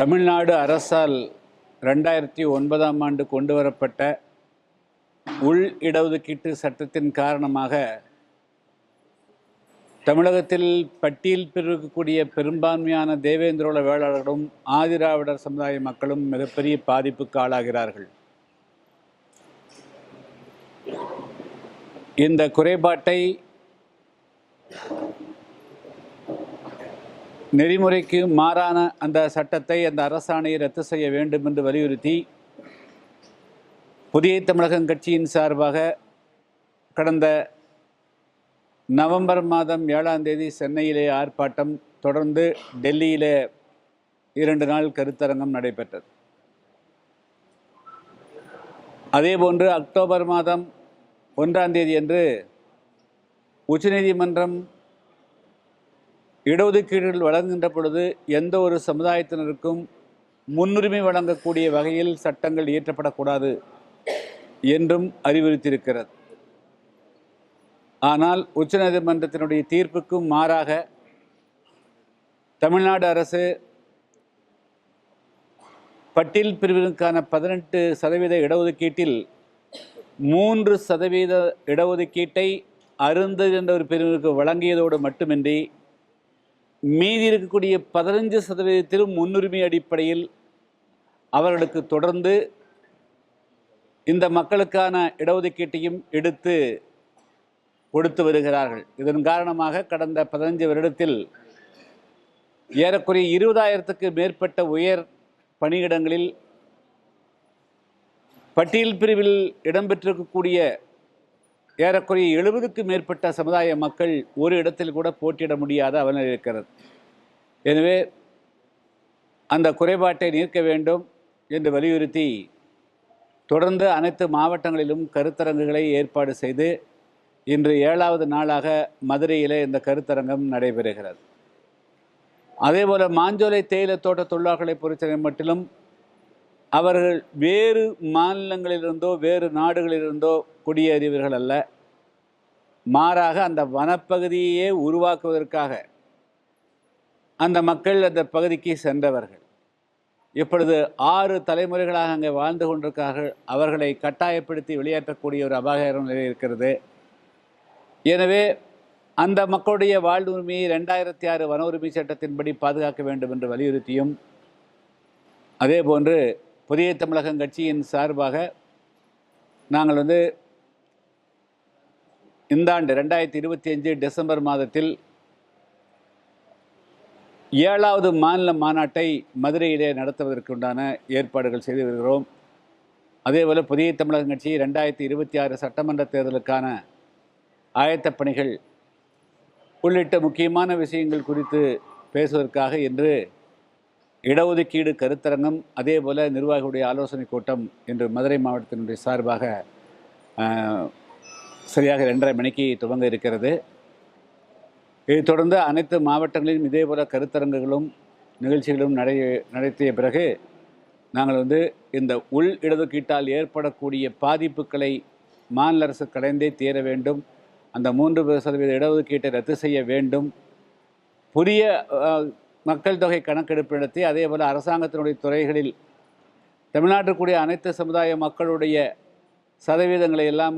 தமிழ்நாடு அரசால் ரெண்டாயிரத்தி ஒன்பதாம் ஆண்டு கொண்டு வரப்பட்ட உள் இடஒதுக்கீட்டு சட்டத்தின் காரணமாக தமிழகத்தில் பட்டியல் பிரிக்கக்கூடிய பெரும்பான்மையான தேவேந்திரோல வேளாளர்களும் ஆதிராவிடர் சமுதாய மக்களும் மிகப்பெரிய பாதிப்புக்கு ஆளாகிறார்கள். இந்த குறைபாட்டை நெறிமுறைக்கு மாறான அந்த சட்டத்தை அந்த அரசாணையை ரத்து செய்ய வேண்டும் என்று வலியுறுத்தி புதிய தமிழகம் கட்சியின் சார்பாக கடந்த நவம்பர் மாதம் ஏழாம் தேதி சென்னையிலே ஆர்ப்பாட்டம் தொடர்ந்து டெல்லியிலே இரண்டு நாள் கருத்தரங்கம் நடைபெற்றது. அதேபோன்று அக்டோபர் மாதம் ஒன்றாம் தேதி அன்று உச்சநீதிமன்றம் இடஒதுக்கீடுகள் வழங்குகின்ற பொழுது எந்த ஒரு சமுதாயத்தினருக்கும் முன்னுரிமை வழங்கக்கூடிய வகையில் சட்டங்கள் இயற்றப்படக்கூடாது என்றும் அறிவுறுத்தியிருக்கிறது. ஆனால் உச்சநீதிமன்றத்தினுடைய தீர்ப்புக்கும் மாறாக தமிழ்நாடு அரசு பட்டியல் பிரிவிற்கான பதினெட்டு சதவீத இடஒதுக்கீட்டில் மூன்று சதவீத இடஒதுக்கீட்டை அருந்து என்ற ஒரு பிரிவிற்கு வழங்கியதோடு மட்டுமின்றி மீதி இருக்கக்கூடிய பதினஞ்சு சதவீதத்திலும் முன்னுரிமை அடிப்படையில் அவர்களுக்கு தொடர்ந்து இந்த மக்களுக்கான இடஒதுக்கீட்டையும் எடுத்து கொடுத்து வருகிறார்கள். இதன் காரணமாக கடந்த பதினஞ்சு வருடத்தில் ஏறக்குறைய இருபதாயிரத்துக்கு மேற்பட்ட உயர் பணியிடங்களில் பட்டியல் பிரிவில் இடம்பெற்றிருக்கக்கூடிய ஏறக்குறைய எழுபதுக்கு மேற்பட்ட சமுதாய மக்கள் ஒரு இடத்தில் கூட போட்டியிட முடியாத அவநிலை இருக்கிறது. எனவே அந்த குறைபாட்டை நீக்க வேண்டும் என்று வலியுறுத்தி தொடர்ந்து அனைத்து மாவட்டங்களிலும் கருத்தரங்குகளை ஏற்பாடு செய்து இன்று ஏழாவது நாளாக மதுரையிலே இந்த கருத்தரங்கம் நடைபெறுகிறது. அதேபோல மாஞ்சோலை தேயிலை தோட்ட தொழிலாளர்களை பொறுத்தவரை மட்டிலும் அவர்கள் வேறு மாநிலங்களிலிருந்தோ வேறு நாடுகளிலிருந்தோ குடியேறியவர்கள் அல்ல. மாறாக அந்த வனப்பகுதியே உருவாக்குவதற்காக அந்த மக்கள் அந்த பகுதிக்கு சென்றவர்கள். இப்பொழுது ஆறு தலைமுறைகளாக அங்கே வாழ்ந்து கொண்டிருக்கிறார்கள். அவர்களை கட்டாயப்படுத்தி வெளியேற்றக்கூடிய ஒரு அபாயகரம் நிலை இருக்கிறது. எனவே அந்த மக்களுடைய வாழ்வு உரிமையை ரெண்டாயிரத்தி ஆறு வன உரிமை சட்டத்தின்படி பாதுகாக்க வேண்டும் என்று வலியுறுத்தியும் அதேபோன்று புதிய தமிழகம் கட்சியின் சார்பாக நாங்கள் வந்து இந்த ஆண்டு ரெண்டாயிரத்தி இருபத்தி அஞ்சு டிசம்பர் மாதத்தில் ஏழாவது மாநில மாநாட்டை மதுரையிலே நடத்துவதற்குண்டான ஏற்பாடுகள் செய்து வருகிறோம். அதேபோல் புதிய தமிழகம் கட்சி ரெண்டாயிரத்தி இருபத்தி ஆறு சட்டமன்ற தேர்தலுக்கான ஆயத்தப் பணிகள் உள்ளிட்ட முக்கியமான விஷயங்கள் குறித்து பேசுவதற்காக இன்று இடஒதுக்கீடு கருத்தரங்கம் அதே போல் நிர்வாகிகளுடைய ஆலோசனை கூட்டம் இன்று மதுரை மாவட்டத்தினுடைய சார்பாக சரியாக ரெண்டரை மணிக்கு துவங்க இருக்கிறது. இதைத் தொடர்ந்து அனைத்து மாவட்டங்களிலும் இதேபோல கருத்தரங்குகளும் நிகழ்ச்சிகளும் நடை நடத்திய பிறகு நாங்கள் வந்து இந்த உள் இடஒதுக்கீட்டால் ஏற்படக்கூடிய பாதிப்புகளை மாநில அரசு கடைந்தே தீர வேண்டும். அந்த மூன்று சதவீத இடஒதுக்கீட்டை ரத்து செய்ய வேண்டும். புதிய மக்கள் தொகை கணக்கெடுப்பு நடத்தி அதே போல் அரசாங்கத்தினுடைய துறைகளில் தமிழ்நாட்டில் கூடிய அனைத்து சமுதாய மக்களுடைய சதவீதங்களை எல்லாம்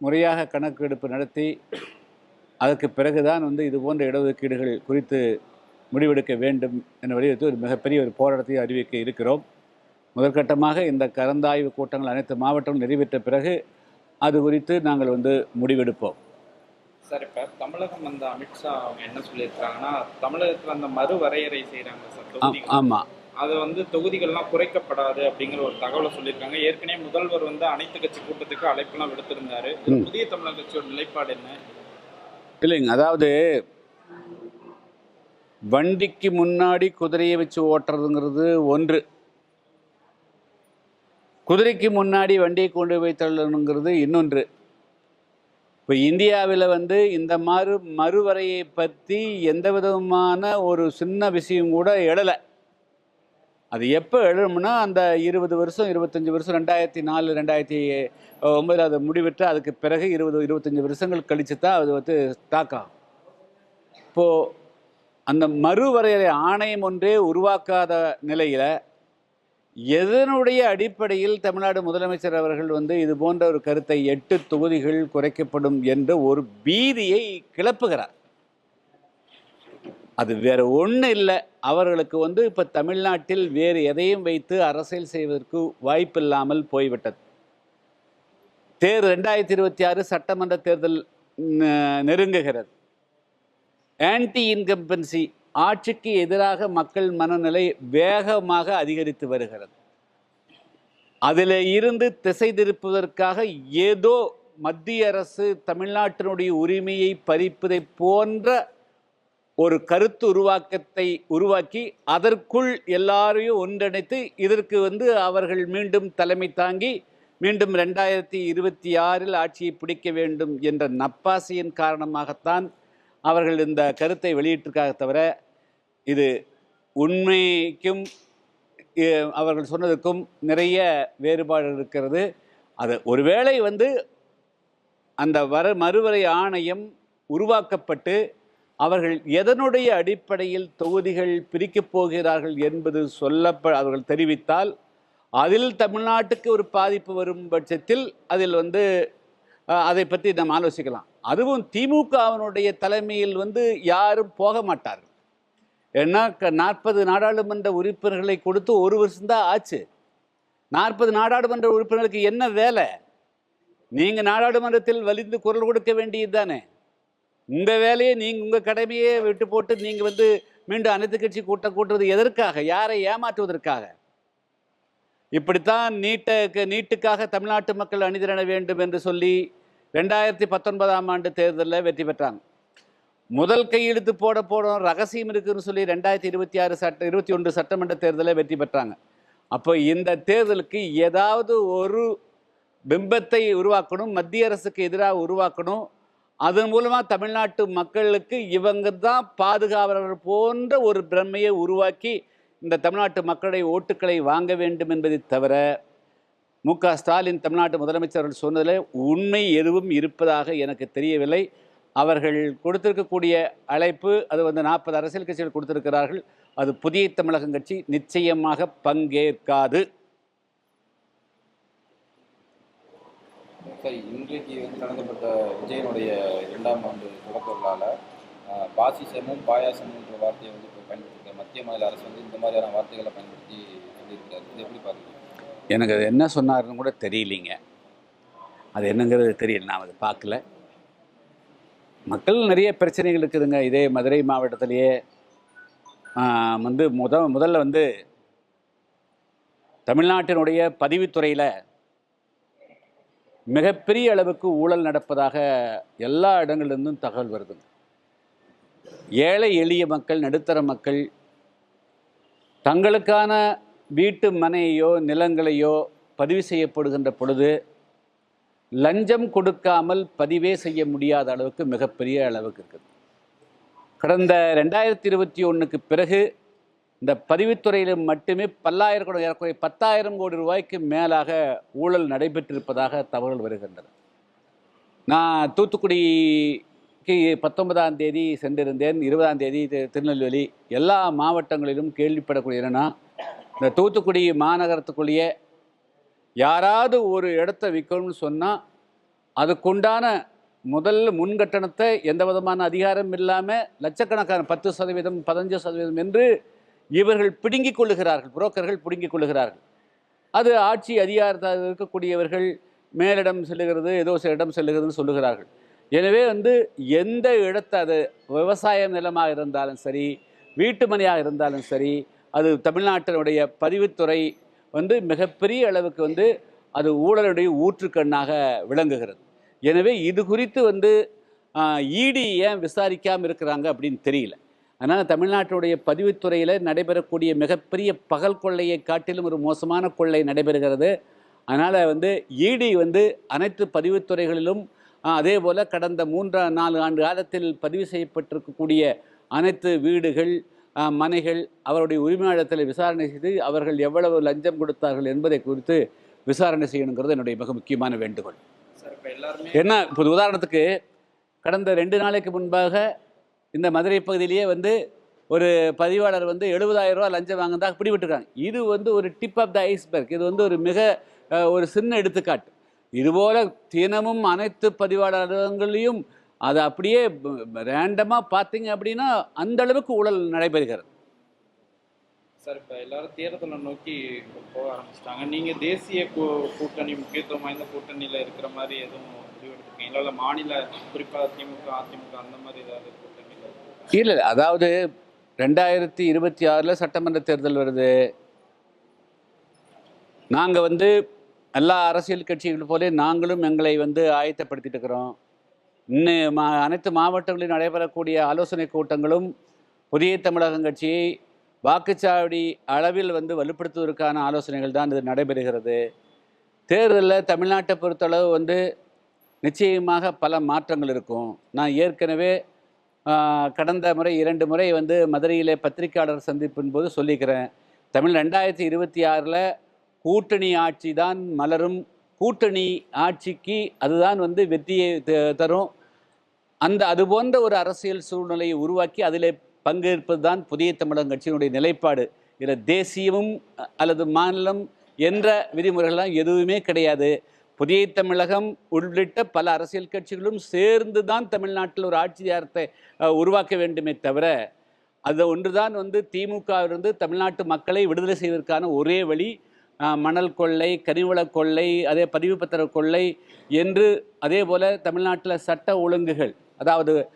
முறையாக கணக்கெடுப்பு நடத்தி அதற்கு பிறகுதான் வந்து இது போன்ற இடஒதுக்கீடுகள் குறித்து முடிவெடுக்க வேண்டும் என வலியுறுத்தி ஒரு மிகப்பெரிய ஒரு போராட்டத்தை அறிவிக்க இருக்கிறோம். முதற்கட்டமாக இந்த கலந்தாய்வு கூட்டங்கள் அனைத்து மாவட்டங்களும் நிறைவேற்ற பிறகு அது குறித்து நாங்கள் வந்து முடிவெடுப்போம். சார் இப்போ தமிழகம் வந்த அமித்ஷா அவங்க என்ன சொல்லியிருக்காங்கன்னா தமிழகத்தில் அந்த மறுவரையறை செய்கிறாங்க சார் ஆமாம் அது வந்து தொகுதிகள்லாம் குறைக்கப்படாது அப்படிங்கிற ஒரு தகவலை சொல்லியிருக்காங்க. ஏற்கனவே முதல்வர் வந்து அனைத்து கட்சி கூட்டத்துக்கு அழைப்பெல்லாம் விடுத்திருந்தாரு. புதிய தமிழக கட்சியோட நிலைப்பாடு என்ன? இல்லைங்க அதாவது வண்டிக்கு முன்னாடி குதிரையை வச்சு ஓட்டுறதுங்கிறது ஒன்று. குதிரைக்கு முன்னாடி வண்டியை கொண்டு போய் தள்ளணுங்கிறது இன்னொன்று. இப்போ இந்தியாவில் வந்து இந்த மறு மறுவரையை பற்றி எந்த விதமான ஒரு சின்ன விஷயம் கூட எழலை. அது எப்போ எழுமுன்னா அந்த இருபது வருஷம் இருபத்தஞ்சி வருஷம் ரெண்டாயிரத்தி நாலு ரெண்டாயிரத்தி ஒன்பதில் அதை முடிவிட்டு அதுக்கு பிறகு இருபது இருபத்தஞ்சி வருஷங்கள் கழித்து தான் அது வந்து தாக்கம் இப்போது அந்த மறுவரையறை ஆணையம் ஒன்றே உருவாக்காத நிலையில் எதனுடைய அடிப்படையில் தமிழ்நாடு முதலமைச்சர் அவர்கள் வந்து இது போன்ற ஒரு கருத்தை எட்டு தொகுதிகள் குறைக்கப்படும் என்ற ஒரு பீதியை கிளப்புகிறார்? அது வேற ஒன்றும் இல்லை. அவர்களுக்கு வந்து இப்போ தமிழ்நாட்டில் வேறு எதையும் வைத்து அரசியல் செய்வதற்கு வாய்ப்பில்லாமல் போய்விட்டது. தேர் ரெண்டாயிரத்தி இருபத்தி ஆறு சட்டமன்ற தேர்தல் நெருங்குகிறது. ஆன்டி இன்கம்பன்சி ஆட்சிக்கு எதிராக மக்கள் மனநிலை வேகமாக அதிகரித்து வருகிறது. அதில் இருந்து திசை திருப்புவதற்காக ஏதோ மத்திய அரசு தமிழ்நாட்டினுடைய உரிமையை பறிப்பதை போன்ற ஒரு கருத்து உருவாக்கத்தை உருவாக்கி அதற்குள் எல்லாரையும் ஒன்றிணைத்து இதற்கு வந்து அவர்கள் மீண்டும் தலைமை தாங்கி மீண்டும் ரெண்டாயிரத்தி இருபத்தி ஆறில் ஆட்சியை பிடிக்க வேண்டும் என்ற நப்பாசையின் காரணமாகத்தான் அவர்கள் இந்த கருத்தை வெளியிட்டிருக்காக தவிர இது உண்மைக்கும் அவர்கள் சொன்னதுக்கும் நிறைய வேறுபாடு இருக்கிறது. அது ஒருவேளை வந்து அந்த வர மறுவரை ஆணையம் உருவாக்கப்பட்டு அவர்கள் எதனுடைய அடிப்படையில் தொகுதிகள் பிரிக்கப் போகிறார்கள் என்பது சொல்லப்ப அவர்கள் தெரிவித்தால் அதில் தமிழ்நாட்டுக்கு ஒரு பாதிப்பு வரும் பட்சத்தில் அதில் வந்து அதை பற்றி நாம் ஆலோசிக்கலாம். அதுவும் திமுகவினுடைய தலைமையில் வந்து யாரும் போக மாட்டார்கள். ஏன்னா நாற்பது நாடாளுமன்ற உறுப்பினர்களை கொடுத்து ஒரு வருஷம்தான் ஆச்சு. நாற்பது நாடாளுமன்ற உறுப்பினர்களுக்கு என்ன வேலை? நீங்கள் நாடாளுமன்றத்தில் வலிந்து குரல் கொடுக்க வேண்டியது தானே. உங்கள் வேலையை நீங்கள் உங்கள் கடமையே விட்டு போட்டு நீங்கள் வந்து மீண்டும் அனைத்து கட்சி கூட்டம் கூட்டுறது எதற்காக? யாரை ஏமாற்றுவதற்காக? இப்படித்தான் நீட்ட நீட்டுக்காக தமிழ்நாட்டு மக்கள் அணிதிரள வேண்டும் என்று சொல்லி ரெண்டாயிரத்தி பத்தொன்பதாம் ஆண்டு தேர்தலில் வெற்றி பெற்றாங்க. முதல் கையெழுத்து போட போடும் ரகசியம் இருக்குதுன்னு சொல்லி ரெண்டாயிரத்தி இருபத்தி ஆறு சட்ட இருபத்தி ஒன்று சட்டமன்ற தேர்தலில் வெற்றி பெற்றாங்க. அப்போ இந்த தேர்தலுக்கு ஏதாவது ஒரு பிம்பத்தை உருவாக்கணும் மத்திய அரசுக்கு எதிராக உருவாக்கணும். அதன் மூலமாக தமிழ்நாட்டு மக்களுக்கு இவங்க தான் பாதுகாவலர் போன்ற ஒரு பிரமையை உருவாக்கி இந்த தமிழ்நாட்டு மக்களுடைய ஓட்டுக்களை வாங்க வேண்டும் என்பதை தவிர மு. க. ஸ்டாலின் தமிழ்நாட்டு முதலமைச்சர் அவர்கள் சொன்னதில் உண்மை எதுவும் இருப்பதாக எனக்கு தெரியவில்லை. அவர்கள் கொடுத்திருக்கக்கூடிய அழைப்பு அது வந்து நாற்பது அரசியல் கட்சிகள் கொடுத்திருக்கிறார்கள். அது புதிய தமிழகம் கட்சி நிச்சயமாக பங்கேற்காது. இன்றைக்கு வந்து நடத்தப்பட்ட விஜயனுடைய இரண்டாம் ஆண்டு தொடக்க விழால பாசிசமும் பாயாசமுன்ற வார்த்தையை வந்து இப்போ மத்திய மாநில அரசு வந்து இந்த மாதிரியான வார்த்தைகளை பயன்படுத்தி சொல்லியிருக்காரு இது எப்படி பார்க்குறீங்க? எனக்கு அது என்ன சொன்னார்னு கூட தெரியலிங்க. அது என்னங்கிறது தெரியல நான் அதை பார்க்கல. மக்கள் நிறைய பிரச்சனைகள் இருக்குதுங்க. இதே மதுரை மாவட்டத்திலேயே வந்து முத முதல்ல வந்து தமிழ்நாட்டினுடைய பதிவுத்துறையில் மிகப்பெரிய அளவுக்கு ஊழல் நடப்பதாக எல்லா இடங்கள்லேருந்தும் தகவல் வருதுங்க. ஏழை எளிய மக்கள் நடுத்தர மக்கள் தங்களுக்கான வீட்டு மனையையோ நிலங்களையோ பதிவு செய்யப்படுகின்ற பொழுது லஞ்சம் கொடுக்காமல் பதிவே செய்ய முடியாத அளவுக்கு மிகப்பெரிய அளவுக்கு இருக்குது. கடந்த ரெண்டாயிரத்தி இருபத்தி ஒன்றுக்கு பிறகு இந்த பதிவுத்துறையில் மட்டுமே பல்லாயிரம் கோடி ஏறக்குறைய பத்தாயிரம் கோடி ரூபாய்க்கு மேலாக ஊழல் நடைபெற்றிருப்பதாக தகவல் வருகின்றன. நான் தூத்துக்குடிக்கு பத்தொன்பதாம் தேதி சென்றிருந்தேன். இருபதாம் தேதி திருநெல்வேலி எல்லா மாவட்டங்களிலும் கேள்விப்படக்கூடிய என்னென்னா இந்த தூத்துக்குடி மாநகரத்துக்குள்ளேயே யாராவது ஒரு இடத்த விற்கணும்னு சொன்னால் அதுக்குண்டான முதல் முன்கட்டணத்தை எந்த விதமான அதிகாரம் இல்லாமல் லட்சக்கணக்கான பத்து சதவீதம் பதினஞ்சு சதவீதம் என்று இவர்கள் பிடுங்கிக் கொள்ளுகிறார்கள் புரோக்கர்கள் பிடுங்கிக் கொள்ளுகிறார்கள். அது ஆட்சி அதிகாரத்தில் இருக்கக்கூடியவர்கள் மேலிடம் செல்லுகிறது ஏதோ சில இடம் செல்லுகிறதுன்னு சொல்லுகிறார்கள். எனவே வந்து எந்த இடத்த அது விவசாய நிலமாக இருந்தாலும் சரி வீட்டு மனையாக இருந்தாலும் சரி அது தமிழ்நாட்டினுடைய பதிவுத்துறை வந்து மிகப்பெரிய அளவுக்கு வந்து அது ஊழலுடைய ஊற்றுக்கண்ணாக விளங்குகிறது. எனவே இது குறித்து வந்து இடி ஏன் விசாரிக்காமல் இருக்கிறாங்க அப்படின்னு தெரியல. அதனால் தமிழ்நாட்டுடைய பதிவுத்துறையில் நடைபெறக்கூடிய மிகப்பெரிய பகல் கொள்ளையை காட்டிலும் ஒரு மோசமான கொள்ளை நடைபெறுகிறது. அதனால் வந்து இடி வந்து அனைத்து பதிவுத்துறைகளிலும் அதே போல் கடந்த மூன்றா நாலு ஆண்டு காலத்தில் பதிவு செய்யப்பட்டிருக்கக்கூடிய அனைத்து வீடுகள் மனைகள் அவருடைய உரிமையாளத்தில் விசாரணை செய்து அவர்கள் எவ்வளவு லஞ்சம் கொடுத்தார்கள் என்பதை குறித்து விசாரணை செய்யணுங்கிறது என்னுடைய மிக முக்கியமான வேண்டுகோள். என்ன இப்போ உதாரணத்துக்கு கடந்த ரெண்டு நாளைக்கு முன்பாக இந்த மதுரை பகுதியிலேயே வந்து ஒரு பதிவாளர் வந்து எழுபதாயிரம் ரூபா லஞ்சம் வாங்கினதாக பிடிபட்டுருக்காங்க. இது வந்து ஒரு டிப் ஆஃப் த ஐஸ்பர்க் இது வந்து ஒரு மிக ஒரு சின்ன எடுத்துக்காட்டு. இதுபோல் தினமும் அனைத்து பதிவாளர்களையும் அது அப்படியே ரேண்டமாக பார்த்தீங்க அப்படின்னா அந்த அளவுக்கு ஊழல் நடைபெறுகிறது. சார் இப்போ எல்லாரும் தேர்தலை நோக்கி போக ஆரம்பிச்சிட்டாங்க. நீங்க தேசிய கூட்டணி முக்கியத்துவம் வாய்ந்த கூட்டணியில இருக்கிற மாதிரி எதுவும் முடிவெடுத்துருக்கீங்களா இல்லை மாநில குறிப்பா திமுக அதிமுக அந்த மாதிரி ஏதாவது கூட்டணியில? இல்லை? அதாவது ரெண்டாயிரத்தி இருபத்தி ஆறில் சட்டமன்ற தேர்தல் வருது. நாங்கள் வந்து எல்லா அரசியல் கட்சிகள் போல நாங்களும் எங்களை வந்து ஆயத்தப்படுத்திட்டு இருக்கிறோம். இன்னும் மா அனைத்து மாவட்டங்களில் நடைபெறக்கூடிய ஆலோசனை கூட்டங்களும் புதிய தமிழகம் கட்சியை வாக்குச்சாவடி அளவில் வந்து வலுப்படுத்துவதற்கான ஆலோசனைகள் தான் இது நடைபெறுகிறது. தேர்தலில் தமிழ்நாட்டை பொறுத்தளவு வந்து நிச்சயமாக பல மாற்றங்கள் இருக்கும். நான் ஏற்கனவே கடந்த முறை இரண்டு முறை வந்து மதுரையிலே பத்திரிக்கையாளர் சந்திப்பின் போது சொல்லிக்கிறேன். தமிழ் ரெண்டாயிரத்தி இருபத்தி ஆறில் கூட்டணி ஆட்சி தான் மலரும். கூட்டணி ஆட்சிக்கு அதுதான் வந்து வெற்றியை த- தரும். அந்த அது போன்ற ஒரு அரசியல் சூழ்நிலையை உருவாக்கி அதில் பங்கேற்பது தான் புதிய தமிழகம் கட்சியினுடைய நிலைப்பாடு. இதில் தேசியமும் அல்லது மாநிலம் என்ற விதிமுறைகள்லாம் எதுவுமே கிடையாது. புதிய தமிழகம் உள்ளிட்ட பல அரசியல் கட்சிகளும் சேர்ந்து தான் தமிழ்நாட்டில் ஒரு ஆட்சியாரத்தை உருவாக்க வேண்டுமே தவிர அது ஒன்றுதான் வந்து திமுகவிலிருந்து தமிழ்நாட்டு மக்களை விடுதலை செய்வதற்கான ஒரே வழி மணல் கொள்ளை கனிவள கொள்ளை அதே பதிவு பத்திர கொள்ளை என்று அதே போல் தமிழ்நாட்டில் சட்ட ஒழுங்குகள். அதாவது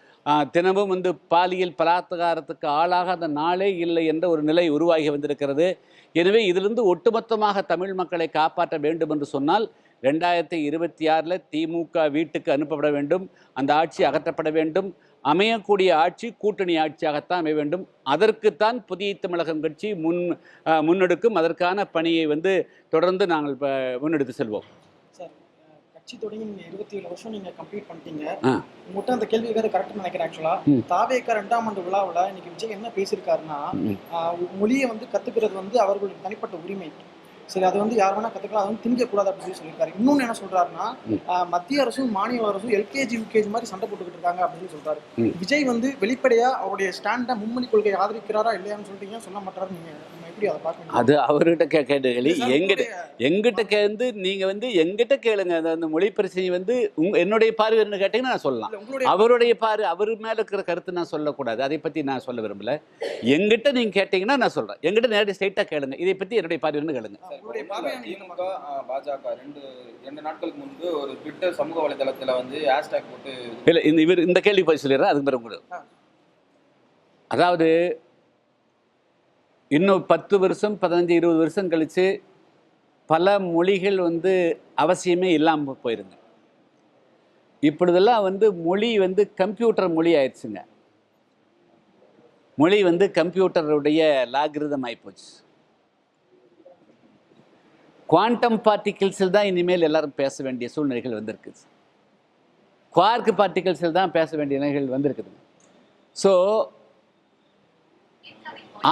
தினமும் வந்து பாலியல் பலாத்காரத்துக்கு ஆளாகாத நாளே இல்லை என்ற ஒரு நிலை உருவாகி வந்திருக்கிறது. எனவே இதிலிருந்து ஒட்டுமொத்தமாக தமிழ் மக்களை காப்பாற்ற வேண்டும் என்று சொன்னால் ரெண்டாயிரத்தி இருபத்தி ஆறில் திமுக வீட்டுக்கு அனுப்பப்பட வேண்டும் அந்த ஆட்சி அகற்றப்பட வேண்டும் அமையக்கூடிய ஆட்சி கூட்டணி ஆட்சியாகத்தான் அமைய வேண்டும். அதற்குத்தான் புதிய தமிழகம் கட்சி முன் முன்னெடுக்கும். அதற்கான பணியை வந்து தொடர்ந்து நாங்கள் ப- முன்னெடுத்து செல்வோம். கட்சி தொடங்கி நீங்க இருபத்தி ஏழு வருஷம் நீங்க கம்ப்ளீட் பண்ணிட்டீங்க. ஆ. உங்கள்கிட்ட அந்த கேள்வி வேற கரெக்ட் நினைக்கிறேன் ஆக்சுவலா. தாவேக்கா ரெண்டாம் ஆண்டு விழாவில் இன்னைக்கு விஜய் என்ன பேசியிருக்காருன்னா மொழியை வந்து கத்துக்கிறது வந்து அவர்களுடைய தனிப்பட்ட உரிமை. சரி அது வந்து யார் வேணா கத்துக்கலாம் அது வந்து திணிக்க கூடாது அப்படின்னு சொல்லி சொல்லியிருக்காரு. இன்னொன்னு என்ன சொல்றாருன்னா மத்திய அரசும் மாநில அரசும் எல்கேஜி யூகேஜி மாதிரி சண்டை போட்டுக்கிட்டு இருக்காங்க அப்படின்னு சொல்றாரு. விஜய் வந்து வெளிப்படையா அவருடைய ஸ்டாண்டை மும்மொழி கொள்கையை ஆதரிக்கிறாரா இல்லையான்னு சொல்லிட்டீங்க சொல்ல மாட்டாரு நீங்க அதை அவர்கிட்ட கே கேட்டுகளி சார், எங்கிட்ட எங்கிட்ட கேந்து நீங்கள் வந்து எங்கிட்ட கேளுங்க. அந்த- அந்த மொழி பிரச்சனை வந்து உங் என்னுடைய பார்வை என்ன கேட்டிங்கன்னா நான் சொல்லலாம். அவருடைய பாரு அவர் மேல இருக்கிற கருத்து நான் சொல்லக்கூடாது. அதை பத்தி நான் சொல்ல விரும்பல. எங்கிட்ட நீங்க கேட்டீங்கன்னா நான் சொல்றேன். எங்கிட்ட நேரடி ஸ்ட்ரைட்டா கேளுங்க. இதை பத்தி என்னுடைய பார்வைன்னு கேளுங்க. பாஜக ரெண்டு ரெண்டு நாட்களுக்கு முன்பு ஒரு ட்விட்டர் சமூக வலைதளத்துல வந்து ஹேஷ்டேக் போட்டு இல்ல இந்த இவர் இந்த கேள்வி பதில் சொல்லிடுறேன். அதுக்கு பிறகு. அதாவது இன்னும் பத்து வருஷம் பதினஞ்சு இருபது வருஷம் கழிச்சு பல மொழிகள் வந்து அவசியமே இல்லாமல் போயிருங்க. இப்பொழுதெல்லாம் வந்து மொழி வந்து கம்ப்யூட்டர் மொழி ஆயிடுச்சுங்க. மொழி வந்து கம்ப்யூட்டருடைய லாகிருதம் ஆயிப்போச்சு. குவாண்டம் பார்ட்டிகிள்ஸில் தான் இனிமேல் எல்லாரும் பேச வேண்டிய சூழ்நிலைகள் வந்திருக்குது. குவார்க் பார்ட்டிகிள்ஸில் தான் பேச வேண்டிய நிலைகள் வந்திருக்குது ஸோ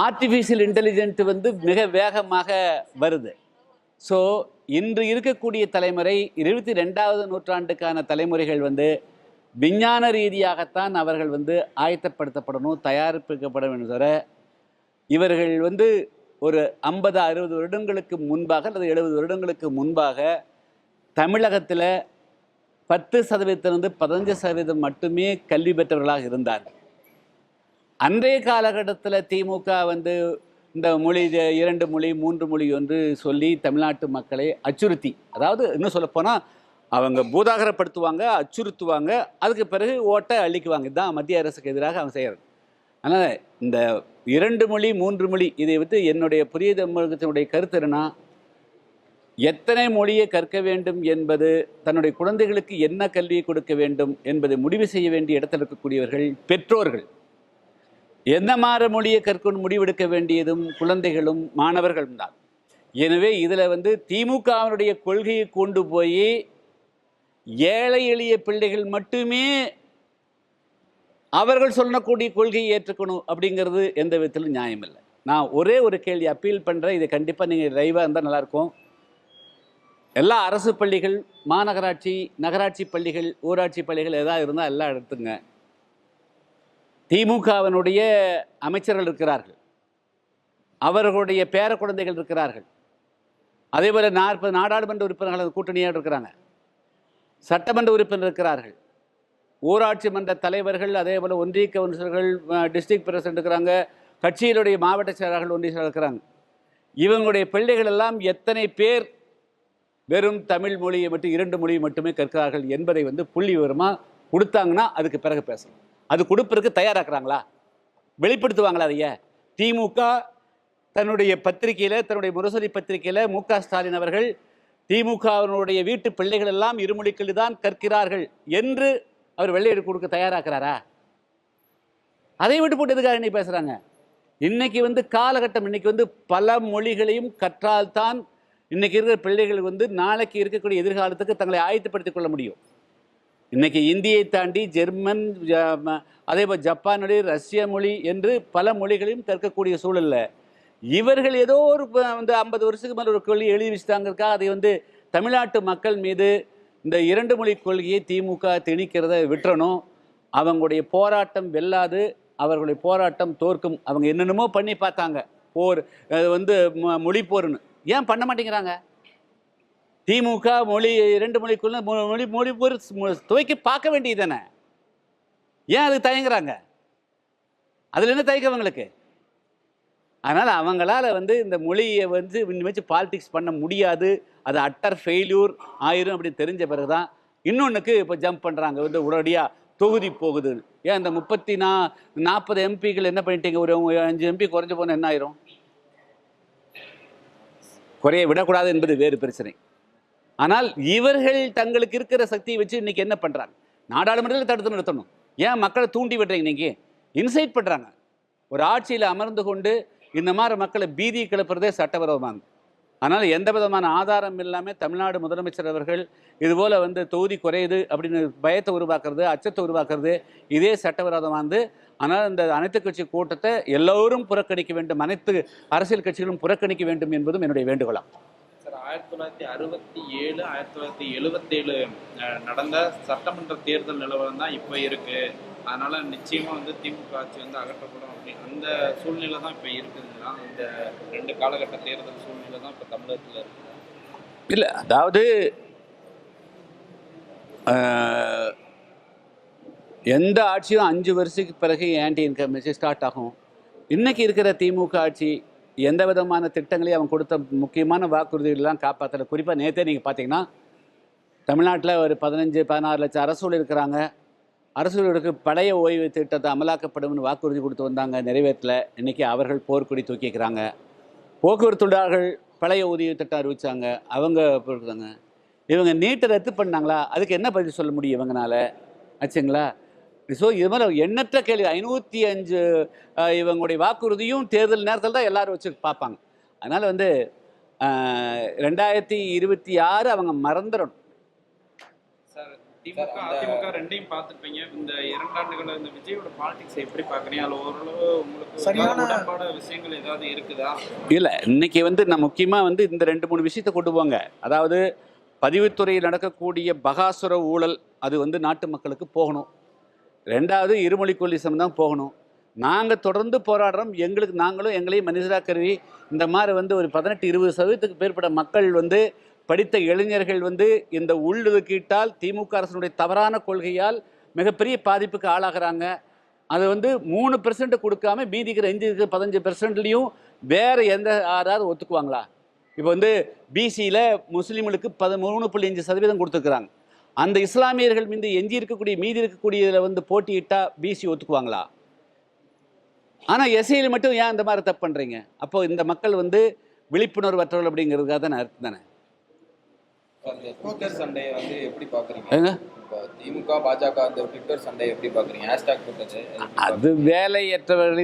ஆர்டிஃபிஷியல் இன்டெலிஜென்ட் வந்து மிக வேகமாக வருது. ஸோ இன்று இருக்கக்கூடிய தலைமுறை இருபத்தி ரெண்டாவது நூற்றாண்டுக்கான தலைமுறைகள் வந்து விஞ்ஞான ரீதியாகத்தான் அவர்கள் வந்து ஆயத்தப்படுத்தப்படணும் தயாரிப்பிக்கப்பட வேண்டும் தவிர இவர்கள் வந்து ஒரு ஐம்பது அறுபது வருடங்களுக்கு முன்பாக அல்லது எழுபது வருடங்களுக்கு முன்பாக தமிழகத்தில் பத்து சதவீதத்திலிருந்து பதினஞ்சு சதவீதம் மட்டுமே கல்வி பெற்றவர்களாக இருந்தார்கள். அன்றைய காலகட்டத்தில் திமுக வந்து இந்த மொழி இரண்டு மொழி மூன்று மொழி என்று சொல்லி தமிழ்நாட்டு மக்களை அச்சுறுத்தி அதாவது இன்னும் சொல்லப்போனால் அவங்க பூதாகரப்படுத்துவாங்க அச்சுறுத்துவாங்க அதுக்கு பிறகு ஓட்டை அழிக்குவாங்க. இதுதான் மத்திய அரசுக்கு எதிராக அவங்க செய்கிறது அதனால் இந்த இரண்டு மொழி மூன்று மொழி இதை வந்து என்னுடைய புதிய தமிழகத்தினுடைய கருத்து என்னன்னா எத்தனை மொழியை கற்க வேண்டும் என்பது தன்னுடைய குழந்தைகளுக்கு என்ன கல்வியை கொடுக்க வேண்டும் என்பதை முடிவு செய்ய வேண்டிய இடத்தில் இருக்கக்கூடியவர்கள் பெற்றோர்கள். எந்த மாற மொழியை கற்கணும் முடிவெடுக்க வேண்டியதும் குழந்தைகளும் மாணவர்களும் தான் எனவே இதில் வந்து திமுகவினுடைய கொள்கையை கொண்டு போய் ஏழை எளிய பிள்ளைகள் மட்டுமே அவர்கள் சொல்லக்கூடிய கொள்கையை ஏற்றுக்கணும் அப்படிங்கிறது எந்த விதத்திலும் நியாயம் இல்லை நான் ஒரே ஒரு கேள்வி அப்பீல் பண்ணுறேன் இதை கண்டிப்பாக நீங்கள் லைவாக இருந்தால் நல்லாயிருக்கும். எல்லா அரசு பள்ளிகள் மாநகராட்சி நகராட்சி பள்ளிகள் ஊராட்சி பள்ளிகள் எதாவது இருந்தால் எல்லாம் எடுத்துங்க. திமுகவினுடைய அமைச்சர்கள் இருக்கிறார்கள். அவர்களுடைய பேர குழந்தைகள் இருக்கிறார்கள். அதே போல் நாற்பது நாடாளுமன்ற உறுப்பினர்கள் அந்த கூட்டணியாக இருக்கிறாங்க. சட்டமன்ற உறுப்பினர் இருக்கிறார்கள். ஊராட்சி மன்ற தலைவர்கள் அதே போல் ஒன்றிய கவுன்சிலர்கள் டிஸ்ட்ரிக்ட் பிரசிடண்ட் இருக்கிறாங்க. கட்சியினுடைய மாவட்ட செயலாளர்கள் ஒன்றிய செயலாளர் இருக்கிறாங்க. இவங்களுடைய பிள்ளைகள் எல்லாம் எத்தனை பேர் வெறும் தமிழ் மொழியை மட்டும் இரண்டு மொழியை மட்டுமே கற்கிறார்கள் என்பதை வந்து புள்ளி விவரமாக கொடுத்தாங்கன்னா அதுக்கு பிறகு பேசலாம். அது கொடுப்பதற்கு தயாராக்குறாங்களா? வெளிப்படுத்துவாங்களா அதைய? திமுக தன்னுடைய பத்திரிகையில் தன்னுடைய முரசொலி பத்திரிகையில் மு க ஸ்டாலின் அவர்கள் திமுகவினுடைய வீட்டு பிள்ளைகள் எல்லாம் இருமொழிகள் தான் கற்கிறார்கள் என்று அவர் வெள்ளையடி கொடுக்க தயாராக்குறாரா? அதை விட்டு போட்டு எதுக்காக இன்னைக்கு பேசுகிறாங்க இன்னைக்கு வந்து காலகட்டம் இன்னைக்கு வந்து பல மொழிகளையும் கற்றால்தான் இன்னைக்கு இருக்கிற பிள்ளைகள் வந்து நாளைக்கு இருக்கக்கூடிய எதிர்காலத்துக்கு தங்களை ஆயத்தப்படுத்திக் கொள்ள முடியும். இன்றைக்கி இந்தியை தாண்டி ஜெர்மன் ஜ- ம- அதே போல் ஜப்பான் மொழி ரஷ்ய மொழி என்று பல மொழிகளையும் கற்கக்கூடிய சூழல்ல இவர்கள் ஏதோ ஒரு வந்து ஐம்பது வருஷத்துக்கு மேலே ஒரு கொள்கை எழுதி வச்சுட்டாங்கக்கா அதை வந்து தமிழ்நாட்டு மக்கள் மீது இந்த இரண்டு மொழி கொள்கையை திமுக திணிக்கிறத விட்டுறணும். அவங்களுடைய போராட்டம் வெல்லாது அவர்களுடைய போராட்டம் தோற்கும். அவங்க என்னென்னமோ பண்ணி பார்த்தாங்க. போர் அது வந்து மொ- மொழி போர்னு ஏன் பண்ண மாட்டேங்கிறாங்க? திமுக மொழி இரண்டு மொழிக்குள்ள மொழி மொழி போர் துவைக்கி பார்க்க வேண்டியது தானே? ஏன் அது தயங்குறாங்க? அதில் என்ன தயக்கம் அவங்களுக்கு? அதனால் அவங்களால வந்து இந்த மொழியை வந்து இனிமேச்சு பாலிடிக்ஸ் பண்ண முடியாது. அது அட்டர் ஃபெயில்யூர் ஆயிரும் அப்படின்னு தெரிஞ்ச பிறகு தான் இன்னொன்றுக்கு இப்போ ஜம்ப் பண்ணுறாங்க வந்து உடனடியாக தொகுதி போகுதுன்னு ஏன் இந்த முப்பத்தி நா நாற்பது எம்பிக்கள் என்ன பண்ணிட்டீங்க? ஒரு அஞ்சு எம்பி குறைஞ்ச போனால் என்ன ஆயிரும்? குறைய விடக்கூடாது என்பது வேறு பிரச்சனை. ஆனால் இவர்கள் தங்களுக்கு இருக்கிற சக்தியை வச்சு இன்னைக்கு என்ன பண்ணுறாங்க நாடாளுமன்றத்தில் தடுத்து நிறுத்தணும். ஏன் மக்களை தூண்டி விடுறீங்க இன்னைக்கு இன்சைட் பண்ணுறாங்க ஒரு ஆட்சியில் அமர்ந்து கொண்டு இந்த மாதிரி மக்களை பீதி கிளப்புறதே சட்டவிரோதமாக அதனால் எந்த விதமான ஆதாரம் இல்லாமல் தமிழ்நாடு முதலமைச்சர் அவர்கள் இதுபோல் வந்து தொகுதி குறையுது அப்படின்னு பயத்தை உருவாக்குறது அச்சத்தை உருவாக்குறது இதே சட்டவிரோதமானது. ஆனால் இந்த அனைத்து கட்சி கூட்டத்தை எல்லோரும் புறக்கணிக்க வேண்டும் அனைத்து அரசியல் கட்சிகளும் புறக்கணிக்க வேண்டும் என்பதும் என்னுடைய வேண்டுகோளாகும் ஆயிரத்தி தொள்ளாயிரத்தி அறுபத்தி ஏழு ஆயிரத்தி தொள்ளாயிரத்தி எழுபத்தேழு நடந்த சட்டமன்ற தேர்தல் நிலவரம் தான் இப்போ இருக்கு. அதனால நிச்சயமாக வந்து திமுக ஆட்சி வந்து அகற்றப்படும் அப்படி. அந்த சூழ்நிலை தான் இப்போ இருக்குதுன்னா இந்த ரெண்டு காலகட்ட தேர்தல் சூழ்நிலை தான் இப்போ தமிழகத்தில் இருக்கு. இல்லை அதாவது எந்த ஆட்சியும் அஞ்சு வருஷத்துக்கு பிறகு ஆன்டி இன்கம் ஸ்டார்ட் ஆகும்? இன்னைக்கு இருக்கிற திமுக ஆட்சி எந்த விதமான திட்டங்களையும் அவன் கொடுத்த முக்கியமான வாக்குறுதிகள்லாம் காப்பாற்றல குறிப்பாக நேற்றே நீங்கள் பார்த்தீங்கன்னா தமிழ்நாட்டில் ஒரு பதினஞ்சு பதினாறு லட்சம் அரசூழல் இருக்கிறாங்க. அரசுகளுக்கு பழைய ஓய்வு திட்டத்தை அமலாக்கப்படும்னு வாக்குறுதி கொடுத்து வந்தாங்க நிறைவேற்றல. இன்றைக்கி அவர்கள் போர்க்கொடி தூக்கிக்கிறாங்க போக்குவரத்து தொழிலாளர்கள் பழைய ஊதிய திட்டம் அறிவித்தாங்க அவங்க போட்டுருந்தாங்க இவங்க நீட்டை ரத்து பண்ணாங்களா? அதுக்கு என்ன பதில் சொல்ல முடியும் இவங்கனால? ஆச்சுங்களா? ஸோ இது மாதிரி எண்ணற்ற கேள்வி. ஐநூற்றி அஞ்சு இவங்களுடைய வாக்குறுதியும் தேர்தல் நேரத்தில் தான் எல்லாரும் வச்சு பார்ப்பாங்க. அதனால் வந்து ரெண்டாயிரத்தி இருபத்தி ஆறு அவங்க மறந்துடணும். சார் திமுக சார், அந்த- அதிமுக ரெண்டையும் பார்த்துருப்பீங்க. இந்த இரண்டாண்டுகள் இந்த விஜயோட பாலிடிக்ஸ் எப்படி பார்க்குறீங்க? அதில் ஓரளவு உங்களுக்கு சரியான- ஏதாவது உடன்பாடு விஷயங்கள் ஏதாவது இருக்குதா? இல்லை இன்னைக்கு வந்து நான் முக்கியமாக வந்து இந்த ரெண்டு மூணு விஷயத்தை கொண்டு போங்க. அதாவது பதிவுத்துறையில் நடக்கக்கூடிய பகாசுர ஊழல் அது வந்து நாட்டு மக்களுக்கு போகணும். ரெண்டாவது இருமொழி கொல்லிசம் தான் போகணும். நாங்கள் தொடர்ந்து போராடுறோம். எங்களுக்கு நாங்களும் எங்களையும் மனிதராக கருவி இந்த மாதிரி வந்து ஒரு பதினெட்டு இருபது சதவீதத்துக்கு மேற்பட்ட மக்கள் வந்து படித்த இளைஞர்கள் வந்து இந்த உள்ளுதுக்கீட்டால் திமுக அரசனுடைய தவறான கொள்கையால் மிகப்பெரிய பாதிப்புக்கு ஆளாகிறாங்க. அது வந்து மூணு பெர்சன்ட் கொடுக்காம மீதிக்கிற அஞ்சு பதினஞ்சு பெர்சன்ட்லேயும் வேறு எந்த யாராவது ஒத்துக்குவாங்களா? இப்போ வந்து பிசியில் முஸ்லீம்களுக்கு பத மூணு புள்ளி அஞ்சு சதவீதம் கொடுத்துருக்குறாங்க. அந்த இஸ்லாமியர்கள் மீது எஞ்சி இருக்கக்கூடிய மீதி இருக்கக்கூடியதில் வந்து போட்டியிட்டா பிசி ஒத்துக்குவாங்களா? ஆனால் எஸ்ஐயில் மட்டும் ஏன் இந்த மாதிரி தப்பு பண்ணுறீங்க அப்போ இந்த மக்கள் வந்து விழிப்புணர்வற்றவர்கள் அப்படிங்கிறதுக்காக தானே அர்த்தம் தானே? ட்விட்டர் வந்து எப்படி இப்போ திமுக பாஜக அந்த ட்விட்டர் சண்டையை எப்படி பாக்குறீங்க? ஹேஷ்டாக் அது வேலையற்றவர்களை